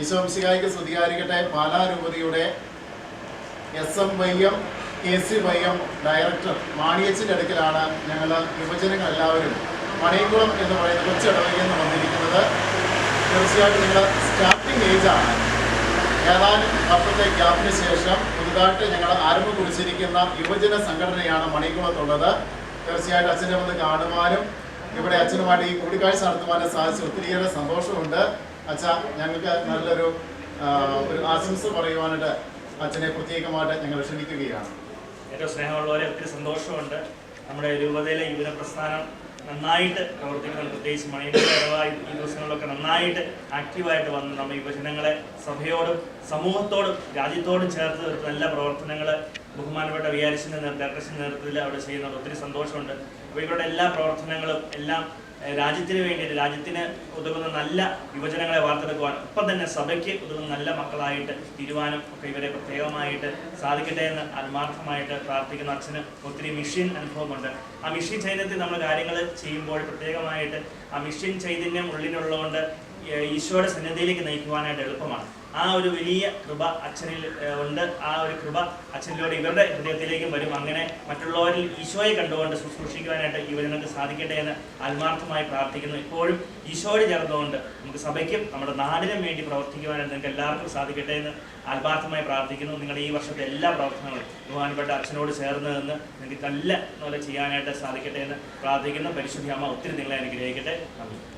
ഈശോംശികായിക്ക് സ്തുതികാരിക്കട്ടെ പാലാരൂപതയുടെ S M Y M K C Y M director മാണിയച്ചിന്റെ അടുക്കലാണ് ഞങ്ങൾ യുവജനങ്ങൾ എല്ലാവരും മണിയംകുളം എന്ന് പറയുന്ന കൊച്ചിടവയിൽ നിന്ന് വന്നിരിക്കുന്നത്. തീർച്ചയായിട്ടും നിങ്ങൾ സ്റ്റാർട്ടിംഗ് ഏജാണ് ഏതാനും വർഷത്തെ ഗ്യാപ്പിന് ശേഷം പുതുതായിട്ട് ഞങ്ങൾ ആരംഭം കുറിച്ചിരിക്കുന്ന യുവജന സംഘടനയാണ് മണിക്കുളത്തുള്ളത് തീർച്ചയായിട്ടും അച്ഛനെ വന്ന് കാണുവാനും ഇവിടെ അച്ഛനുമായിട്ട് ഈ കൂടിക്കാഴ്ച നടത്തുവാനും സാധിച്ചു ഒത്തിരിയേറെ സന്തോഷമുണ്ട്. അച്ഛ ഞങ്ങൾക്ക് നല്ലൊരു ഒരു ആശംസ പറയുവാനായിട്ട് അച്ഛനെ പ്രത്യേകമായിട്ട് ഞങ്ങൾ ക്ഷണിക്കുകയാണ്. ഏറ്റവും സ്നേഹമുള്ളവരെ ഒത്തിരി സന്തോഷമുണ്ട്. നമ്മുടെ രൂപതയിലെ യുവന പ്രസ്ഥാനം നന്നായിട്ട് പ്രവർത്തിക്കുന്നുണ്ട് പ്രത്യേകിച്ച് മണിപ്പൂരവായി ഈ ദിവസങ്ങളിലൊക്കെ നന്നായിട്ട് ആക്റ്റീവായിട്ട് വന്ന് നമ്മൾ യുവജനങ്ങളെ സഭയോടും സമൂഹത്തോടും രാജ്യത്തോടും ചേർത്ത് നിർത്തി നല്ല പ്രവർത്തനങ്ങൾ ബഹുമാനപ്പെട്ട വിയാരിച്ചിന്റെ ഡയറക്ടേഴ്സിന്റെ നേതൃത്വത്തിൽ അവിടെ ചെയ്യുന്നുണ്ട്. ഒത്തിരി സന്തോഷമുണ്ട്. അപ്പോൾ ഇവരുടെ എല്ലാ പ്രവർത്തനങ്ങളും എല്ലാം രാജ്യത്തിന് വേണ്ടിയിട്ട് രാജ്യത്തിന് ഉതകുന്ന നല്ല യുവജനങ്ങളെ വാർത്തെടുക്കുവാൻ ഒപ്പം തന്നെ സഭയ്ക്ക് ഉതകുന്ന നല്ല മക്കളായിട്ട് തീരുമാനം ഒക്കെ ഇവരെ പ്രത്യേകമായിട്ട് സാധിക്കട്ടെ എന്ന് ആത്മാർത്ഥമായിട്ട് പ്രാർത്ഥിക്കുന്ന അച്ഛന് ഒത്തിരി മിഷീൻ അനുഭവമുണ്ട്. ആ മിഷീൻ ചൈതന്യത്തിൽ നമ്മൾ കാര്യങ്ങൾ ചെയ്യുമ്പോൾ പ്രത്യേകമായിട്ട് ആ മിഷ്യൻ ചൈതന്യം ഉള്ളിലുള്ളതുകൊണ്ട് ഈശോയുടെ സന്നദ്ധയിലേക്ക് നയിക്കുവാനായിട്ട് എളുപ്പമാണ്. ആ ഒരു വലിയ കൃപ അച്ഛനിൽ ഉണ്ട്. ആ ഒരു കൃപ അച്ഛനിലൂടെ ഇവരുടെ ഹൃദയത്തിലേക്കും വരും. അങ്ങനെ മറ്റുള്ളവരിൽ ഈശോയെ കണ്ടുകൊണ്ട് ശുശ്രൂഷിക്കുവാനായിട്ട് യുവജനങ്ങൾക്ക് സാധിക്കട്ടെ എന്ന് ആത്മാർത്ഥമായി പ്രാർത്ഥിക്കുന്നു. ഇപ്പോഴും ഈശോയോട് ചേർന്നുകൊണ്ട് നമുക്ക് സഭയ്ക്കും നമ്മുടെ നാടിനും വേണ്ടി പ്രവർത്തിക്കുവാനായിട്ട് നിങ്ങൾക്ക് എല്ലാവർക്കും സാധിക്കട്ടെ എന്ന് ആത്മാർത്ഥമായി പ്രാർത്ഥിക്കുന്നു. നിങ്ങളുടെ ഈ വർഷത്തെ എല്ലാ പ്രവർത്തനങ്ങളും ബഹുമാനപ്പെട്ട അച്ഛനോട് ചേർന്ന് നിന്ന് നിങ്ങൾക്ക് നല്ല പോലെ ചെയ്യാനായിട്ട് സാധിക്കട്ടെ എന്ന് പ്രാർത്ഥിക്കുന്നു. പരിശുദ്ധി അമ്മ ഒത്തിരി നിങ്ങളെ അനുഗ്രഹിക്കട്ടെ. നന്ദി.